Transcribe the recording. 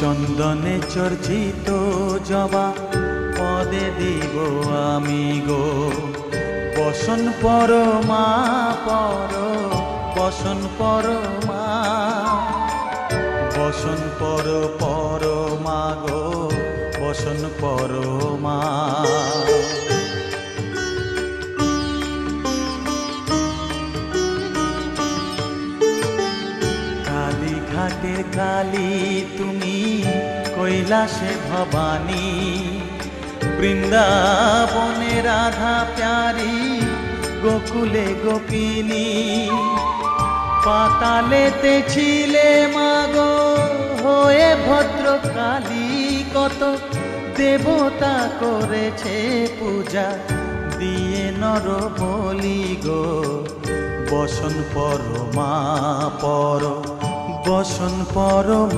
চন্দনে চর্চিত জবা, পদে দিব আমি গো। বসন পর মা, পর, বসন পর মা। বসন পর পর মা গো, বসন পর ঘাটের কালী তুমি কৈলাসে ভবানী। বৃন্দাবনে রাধা প্যারি, গোকুলে গোপিনী। পাতালেতে ছিলে মাগো, হয়ে ভদ্র কালী কত দেবতা করেছে পূজা। দিয়ে নর বলি গো বসন পর মা পর। বসন পর